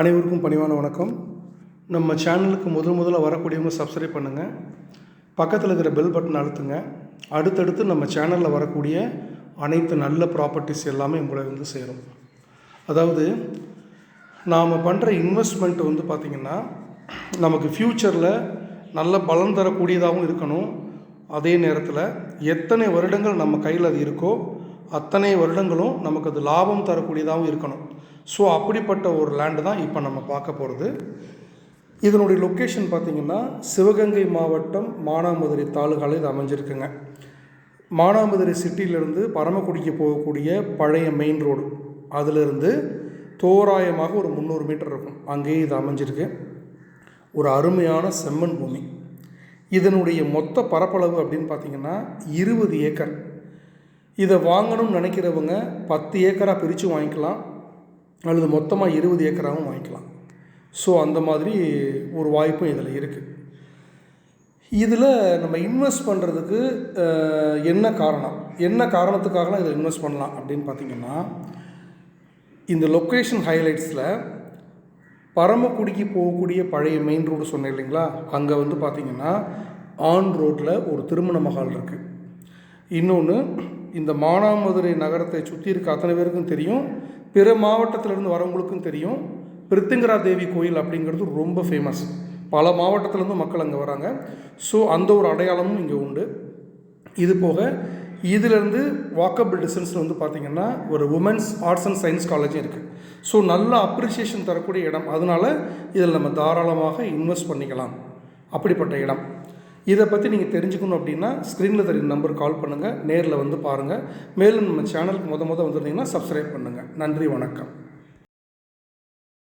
அனைவருக்கும் பணிவான வணக்கம். நம்ம சேனலுக்கு முதல் முதல்ல வரக்கூடியவங்க சப்ஸ்கிரைப் பண்ணுங்கள் பக்கத்தில் இருக்கிற பெல் பட்டன் அழுத்துங்க. அடுத்தடுத்து நம்ம சேனலில் வரக்கூடிய அனைத்து நல்ல ப்ராப்பர்ட்டிஸ் எல்லாமே உங்களை வந்து சேரும். அதாவது நாம் பண்ணுற இன்வெஸ்ட்மெண்ட் வந்து பார்த்திங்கன்னா நமக்கு ஃப்யூச்சரில் நல்ல பலன் தரக்கூடியதாகவும் இருக்கணும். அதே நேரத்தில் எத்தனை வருடங்கள் நம்ம கையில் அது இருக்கோ அத்தனை வருடங்களும் நமக்கு அது லாபம் தரக்கூடியதாகவும் இருக்கணும். ஸோ அப்படிப்பட்ட ஒரு லேண்டு தான் இப்போ நம்ம பார்க்க போகிறது இதனுடைய லொக்கேஷன் பார்த்திங்கன்னா சிவகங்கை மாவட்டம் மானாமதுரை தாலுகாவில் இது அமைஞ்சிருக்குங்க. மானாமதுரை சிட்டியிலேருந்து பரமக்குடிக்கு போகக்கூடிய பழைய மெயின் ரோடு அதிலிருந்து தோராயமாக ஒரு முந்நூறு மீட்டர் இருக்கும். அங்கேயே இது அமைஞ்சிருக்கு. ஒரு அருமையான செம்மண் பூமி. இதனுடைய மொத்த பரப்பளவு அப்படின்னு பார்த்தீங்கன்னா இருபது ஏக்கர். இதை வாங்கணும்னு நினைக்கிறவங்க பத்து ஏக்கராக பிரித்து வாங்கிக்கலாம். அல்லது மொத்தமாக இருபது ஏக்கராகவும் வாங்கிக்கலாம். ஸோ அந்த மாதிரி ஒரு வாய்ப்பும் இதில் இருக்குது இதில் நம்ம இன்வெஸ்ட் பண்ணுறதுக்கு என்ன காரணம்? என்ன காரணத்துக்காகலாம் இதில் இன்வெஸ்ட் பண்ணலாம் அப்படின்னு பார்த்தீங்கன்னா இந்த லொக்கேஷன் ஹைலைட்ஸில் பரமக்குடிக்கு போகக்கூடிய பழைய மெயின் ரோடு சொன்னேன் இல்லைங்களா? அங்கே வந்து பார்த்திங்கன்னா ஆன் ரோட்டில் ஒரு திருமண மகால் இருக்குது இன்னொன்று இந்த மானாமதுரை நகரத்தை சுற்றி இருக்க அத்தனை பேருக்கும் தெரியும். பிற மாவட்டத்திலிருந்து வரவங்களுக்கும் தெரியும். பிரித்திங்கரா தேவி கோயில் அப்படிங்கிறது ரொம்ப ஃபேமஸ் பல மாவட்டத்திலேருந்து மக்கள் அங்கே வராங்க. ஸோ அந்த ஒரு அடையாளமும் இங்கே உண்டு. இது போக இதிலேருந்து வாக்கபிள் டிஸ்டன்ஸில் வந்து பார்த்திங்கன்னா ஒரு உமன்ஸ் ஆர்ட்ஸ் அண்ட் சயின்ஸ் காலேஜும் இருக்குது ஸோ நல்ல அப்ரிசியேஷன் தரக்கூடிய இடம். அதனால் இதில் நம்ம தாராளமாக இன்வெஸ்ட் பண்ணிக்கலாம். அப்படிப்பட்ட இடம். இதை பற்றி நீங்கள் தெரிஞ்சுக்கணும் அப்படின்னா ஸ்க்ரீனில் தெரியும் நம்பர் கால் பண்ணுங்கள் நேரில் வந்து பாருங்கள் மேலும் நம்ம சேனலுக்கு மொதல் மொதல் வந்துருந்தீங்கன்னா சப்ஸ்கிரைப் பண்ணுங்கள் நன்றி வணக்கம்.